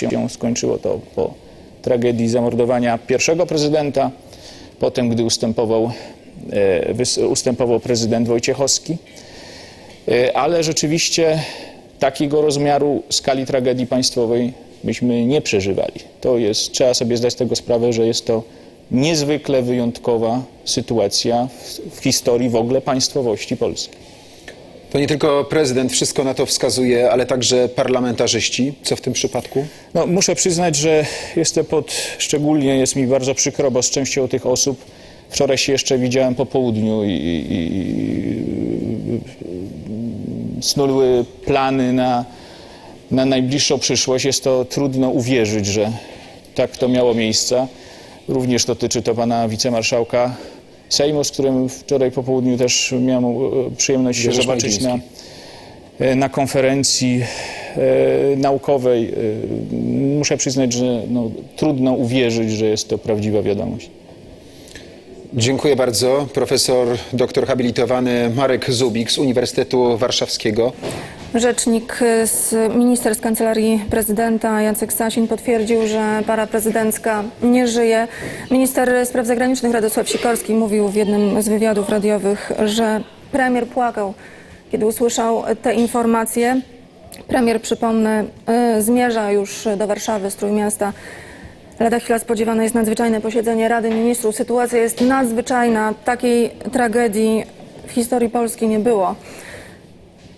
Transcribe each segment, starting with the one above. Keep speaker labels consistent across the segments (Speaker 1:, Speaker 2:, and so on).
Speaker 1: się skończyło to po tragedii zamordowania pierwszego prezydenta, potem gdy ustępował, e, ustępował prezydent Wojciechowski. E, Ale rzeczywiście takiego rozmiaru skali tragedii państwowej myśmy nie przeżywali. To jest, trzeba sobie zdać tego sprawę, że jest to niezwykle wyjątkowa sytuacja w, w historii w ogóle państwowości Polski.
Speaker 2: To nie tylko prezydent wszystko na to wskazuje, ale także parlamentarzyści. Co w tym przypadku?
Speaker 1: No, muszę przyznać, że jestem pod, szczególnie jest mi bardzo przykro, bo z częścią tych osób wczoraj się jeszcze widziałem po południu i, i, i snuły plany na, na najbliższą przyszłość. Jest to trudno uwierzyć, że tak to miało miejsce. Również dotyczy to pana wicemarszałka Sejmu, z którym wczoraj po południu też miałem e, przyjemność się zobaczyć na, e, na konferencji e, naukowej. Muszę przyznać, że no, trudno uwierzyć, że jest to prawdziwa wiadomość.
Speaker 2: Dziękuję bardzo. Profesor doktor habilitowany Marek Zubik z Uniwersytetu Warszawskiego.
Speaker 3: Rzecznik z minister z kancelarii prezydenta Jacek Sasin potwierdził, że para prezydencka nie żyje. Minister spraw zagranicznych Radosław Sikorski mówił w jednym z wywiadów radiowych, że premier płakał, kiedy usłyszał te informacje. Premier, przypomnę, y, zmierza już do Warszawy z Trójmiasta. Lada chwila spodziewane jest nadzwyczajne posiedzenie Rady Ministrów. Sytuacja jest nadzwyczajna. Takiej tragedii w historii Polski nie było.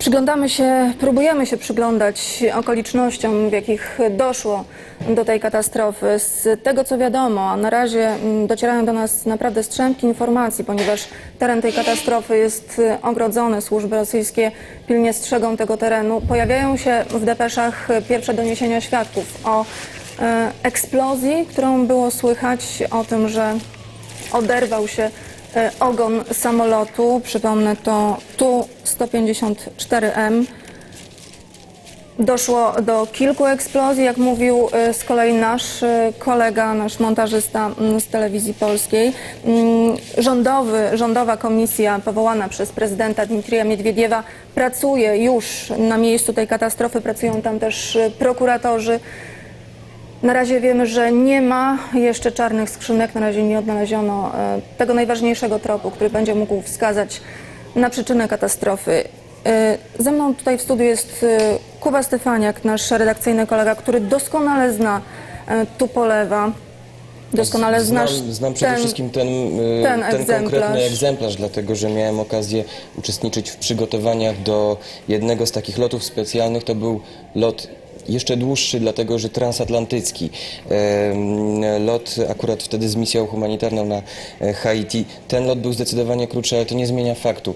Speaker 3: Przyglądamy się, próbujemy się przyglądać okolicznościom, w jakich doszło do tej katastrofy. Z tego co wiadomo, a na razie mm, docierają do nas naprawdę strzępki informacji, ponieważ teren tej katastrofy jest y, ogrodzony, służby rosyjskie pilnie strzegą tego terenu. Pojawiają się w depeszach y, pierwsze doniesienia świadków o e, eksplozji, którą było słychać, o tym, że oderwał się ogon samolotu. Przypomnę to Tu-154M. Doszło do kilku eksplozji, jak mówił e, z kolei nasz e, kolega, nasz montażysta mm, z telewizji polskiej. Mm, Rządowy, rządowa komisja powołana przez prezydenta Dmitrija Miedwiediewa pracuje już na miejscu tej katastrofy, pracują tam też e, prokuratorzy. Na razie wiemy, że nie ma jeszcze czarnych skrzynek, na razie nie odnaleziono e, tego najważniejszego tropu, który będzie mógł wskazać na przyczynę katastrofy. E, Ze mną tutaj w studiu jest e, Kuba Stefaniak, nasz redakcyjny kolega, który doskonale zna Tupolewa. Doskonale
Speaker 4: znam,
Speaker 3: znasz
Speaker 4: znam przede
Speaker 3: ten,
Speaker 4: wszystkim ten,
Speaker 3: ten
Speaker 4: ten,
Speaker 3: egzemplarz.
Speaker 4: konkretny egzemplarz, dlatego że miałem okazję uczestniczyć w przygotowaniach do jednego z takich lotów specjalnych. To był lot jeszcze dłuższy, dlatego że transatlantycki. Lot akurat wtedy z misją humanitarną na e, Haiti. Ten lot był zdecydowanie krótszy, ale to nie zmienia faktu.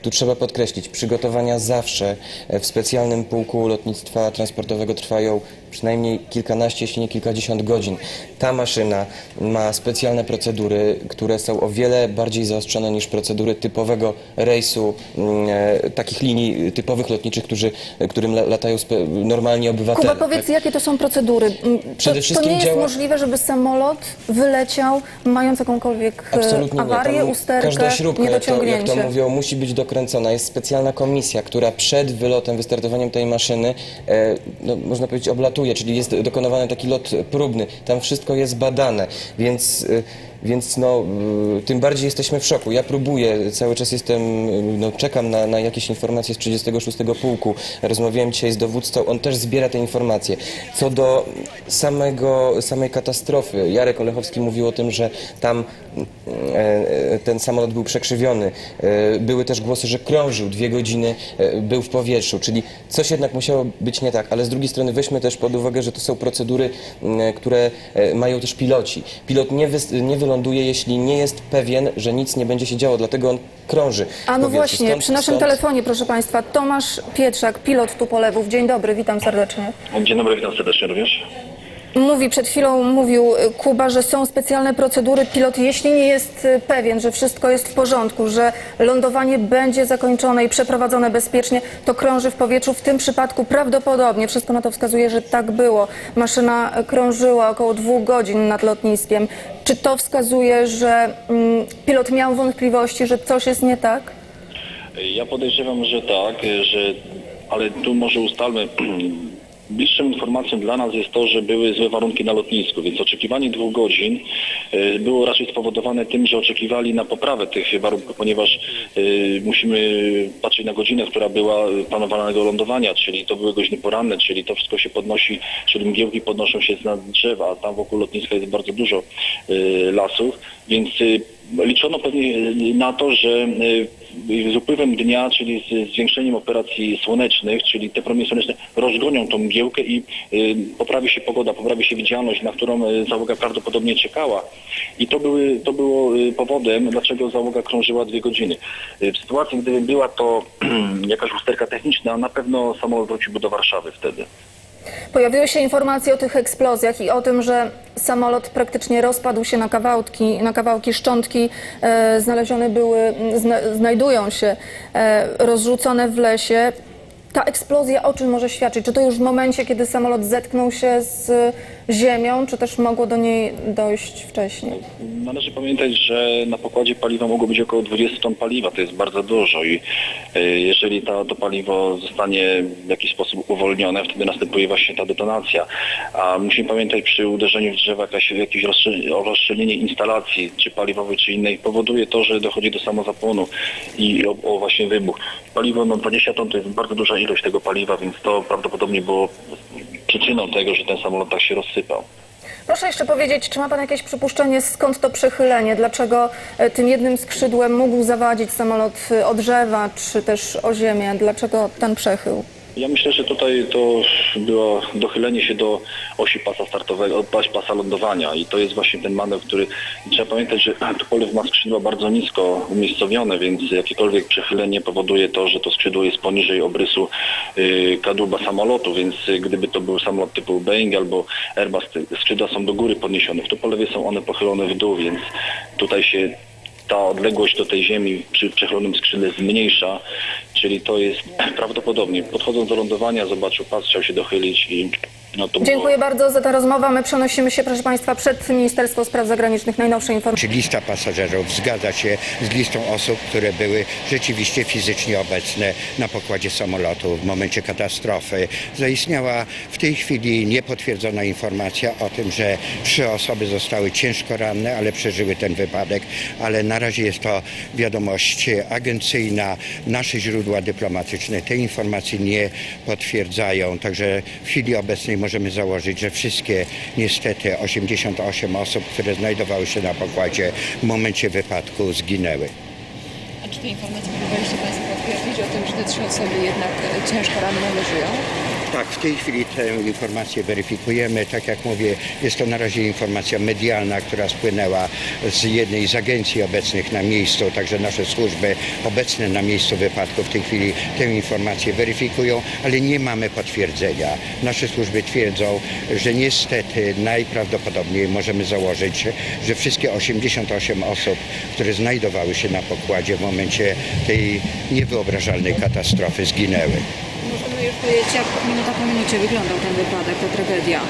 Speaker 4: E, Tu trzeba podkreślić, przygotowania zawsze e, w specjalnym pułku lotnictwa transportowego trwają przynajmniej kilkanaście, jeśli nie kilkadziesiąt godzin. Ta maszyna ma specjalne procedury, które są o wiele bardziej zaostrzone niż procedury typowego rejsu, mm, e, takich linii typowych lotniczych, którzy, którym la- latają spe- normalnie obywatele.
Speaker 3: Kuba, powiedz, jakie to są procedury? Mm,
Speaker 4: Przede
Speaker 3: to, to
Speaker 4: wszystkim
Speaker 3: nie jest
Speaker 4: działa-
Speaker 3: możliwe, żeby samolot wyleciał mając jakąkolwiek e,
Speaker 4: Absolutnie
Speaker 3: awarię.
Speaker 4: Tam
Speaker 3: usterkę,
Speaker 4: każda śrubka, jak to, jak
Speaker 3: niedociągnięcie.
Speaker 4: to mówią, musi być dokręcona. Jest specjalna komisja, która przed wylotem, wystartowaniem tej maszyny, e, no, można powiedzieć, oblatuje, czyli jest dokonywany taki lot próbny. Tam wszystko jest badane, więc... E, więc no, y, tym bardziej jesteśmy w szoku. Ja próbuję, cały czas jestem, y, no, czekam na, na jakieś informacje z 36 Pułku. Rozmawiałem dzisiaj z dowódcą, on też zbiera te informacje. Co do samego, samej katastrofy, Jarek Olechowski mówił o tym, że tam e, e, ten samolot był przekrzywiony. E, Były też głosy, że krążył dwie godziny, e, był w powietrzu, czyli coś jednak musiało być nie tak, ale z drugiej strony weźmy też pod uwagę, że to są procedury, które e, mają też piloci. Pilot nie, wys- nie wyląduje, jeśli nie jest pewien, że nic nie będzie się działo, dlatego on krąży.
Speaker 3: A no
Speaker 4: powietrzu.
Speaker 3: właśnie,
Speaker 4: Stąd-
Speaker 3: przy naszym
Speaker 4: stąd-
Speaker 3: telefonie, proszę Państwa, Tomasz Pietrzak, pilot Tupolewów. Dzień dobry, witam serdecznie.
Speaker 5: Dzień dobry, witam serdecznie również.
Speaker 3: Mówi, przed chwilą mówił y, Kuba, że są specjalne procedury. Pilot, jeśli nie jest y, pewien, że wszystko jest w porządku, że lądowanie będzie zakończone i przeprowadzone bezpiecznie, to krąży w powietrzu. W tym przypadku prawdopodobnie, wszystko na to wskazuje, że tak było. Maszyna y, krążyła około dwóch godzin nad lotniskiem. Czy to wskazuje, że mm, pilot miał wątpliwości, że coś jest nie tak?
Speaker 5: Ja podejrzewam, że tak, że, ale tu może ustalmy, Bliższą informacją dla nas jest to, że były złe warunki na lotnisku, więc oczekiwanie dwóch godzin e, było raczej spowodowane tym, że oczekiwali na poprawę tych warunków, ponieważ e, musimy patrzeć na godzinę, która była planowanego lądowania, czyli to były godziny poranne, czyli to wszystko się podnosi, czyli mgiełki podnoszą się z nad drzewa, a tam wokół lotniska jest bardzo dużo e, lasów, więc liczono pewnie na to, że z upływem dnia, czyli z zwiększeniem operacji słonecznych, czyli te promienie słoneczne rozgonią tą mgiełkę i y, poprawi się pogoda, poprawi się widzialność, na którą y, załoga prawdopodobnie czekała. I to, były, to było y, powodem, dlaczego załoga krążyła dwie godziny. W sytuacji, gdyby była to jakaś usterka techniczna, na pewno samolot wróciłby do Warszawy wtedy.
Speaker 3: Pojawiły się informacje o tych eksplozjach i o tym, że samolot praktycznie rozpadł się na kawałki, na kawałki szczątki e, znalezione były, zna, znajdują się e, rozrzucone w lesie. Ta eksplozja o czym może świadczyć? Czy to już w momencie, kiedy samolot zetknął się z ziemią, czy też mogło do niej dojść wcześniej?
Speaker 5: Należy pamiętać, że na pokładzie paliwa mogło być około 20 ton paliwa, to jest bardzo dużo i y, jeżeli ta, to paliwo zostanie w jakiś sposób uwolnione, wtedy następuje właśnie ta detonacja. A musimy pamiętać, przy uderzeniu w drzewa jakaś, jakieś rozstrzelenie instalacji, czy paliwowej, czy innej, powoduje to, że dochodzi do samozapłonu i o, o właśnie wybuch. Paliwo, no 20 ton to jest bardzo duża ilość tego paliwa, więc to prawdopodobnie było przyczyną tego, że ten samolot tak się rozsypał.
Speaker 3: Proszę jeszcze powiedzieć, czy ma Pan jakieś przypuszczenie, skąd to przechylenie? Dlaczego e, tym jednym skrzydłem mógł zawadzić samolot e, o drzewa, czy też o ziemię? Dlaczego ten przechył?
Speaker 5: Ja myślę, że tutaj to było dochylenie się do osi pasa startowego, pasa lądowania i to jest właśnie ten manewr, który trzeba pamiętać, że Tupolew ma skrzydła bardzo nisko umiejscowione, więc jakiekolwiek przechylenie powoduje to, że to skrzydło jest poniżej obrysu kadłuba samolotu, więc y, gdyby to był samolot typu Boeing albo Airbus, skrzydła są do góry podniesione. W Tupolewie są one pochylone w dół, więc tutaj się ta odległość do tej ziemi przy przechylonym skrzydle zmniejsza, czyli to jest prawdopodobnie. Podchodząc do lądowania zobaczył pas, chciał się dochylić i no to
Speaker 3: Dziękuję
Speaker 5: było...
Speaker 3: bardzo za tę rozmowę. My przenosimy się, proszę Państwa, przed Ministerstwo Spraw Zagranicznych. Najnowsze informacje.
Speaker 6: Czy lista pasażerów zgadza się z listą osób, które były rzeczywiście fizycznie obecne na pokładzie samolotu w momencie katastrofy. Zaistniała w tej chwili niepotwierdzona informacja o tym, że trzy osoby zostały ciężko ranne, ale przeżyły ten wypadek, ale na razie jest to wiadomość agencyjna. Nasze źródła dyplomatyczne tej informacji nie potwierdzają, także w chwili obecnej możemy założyć, że wszystkie niestety 88 osób, które znajdowały się na pokładzie w momencie wypadku zginęły.
Speaker 7: A czy te informacje próbowaliście Państwo potwierdzić o tym, że te trzy osoby jednak e, ciężko ranne, żyją?
Speaker 6: Tak, w tej chwili tę informację weryfikujemy. Tak jak mówię, jest to na razie informacja medialna, która spłynęła z jednej z agencji obecnych na miejscu, także nasze służby obecne na miejscu wypadku w tej chwili tę informację weryfikują, ale nie mamy potwierdzenia. Nasze służby twierdzą, że niestety najprawdopodobniej możemy założyć, że wszystkie 88 osób, które znajdowały się na pokładzie w momencie tej niewyobrażalnej katastrofy zginęły.
Speaker 7: Jak minuta po minucie wyglądał ten wypadek, ta tragedia.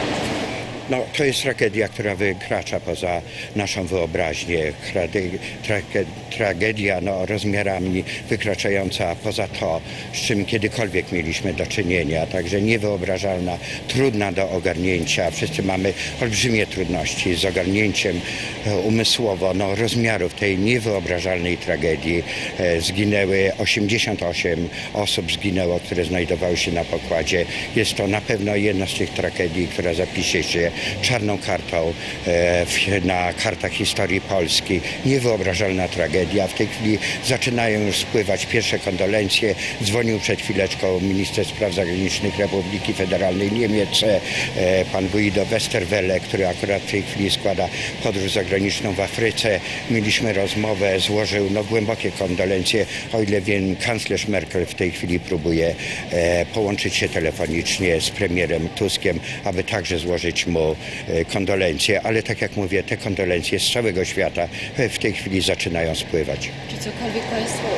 Speaker 6: No, to jest tragedia, która wykracza poza naszą wyobraźnię. Trage- trage- Tragedia no, rozmiarami wykraczająca poza to, z czym kiedykolwiek mieliśmy do czynienia. Także niewyobrażalna, trudna do ogarnięcia. Wszyscy mamy olbrzymie trudności z ogarnięciem e, umysłowo no, rozmiarów tej niewyobrażalnej tragedii. E, Zginęły 88 osób zginęło, które znajdowały się na pokładzie. Jest to na pewno jedna z tych tragedii, która zapisze się czarną kartą e, na kartach historii Polski. Niewyobrażalna tragedia. W tej chwili zaczynają już spływać pierwsze kondolencje. Dzwonił przed chwileczką minister spraw zagranicznych Republiki Federalnej Niemiec, e, pan Guido Westerwelle, który akurat w tej chwili składa podróż zagraniczną w Afryce. Mieliśmy rozmowę, złożył no, głębokie kondolencje, o ile wiem, kanclerz Merkel w tej chwili próbuje e, połączyć się telefonicznie z premierem Tuskiem, aby także złożyć mu e, kondolencje, ale tak jak mówię, te kondolencje z całego świata w tej chwili zaczynają spływać.
Speaker 7: Czy cokolwiek Państwo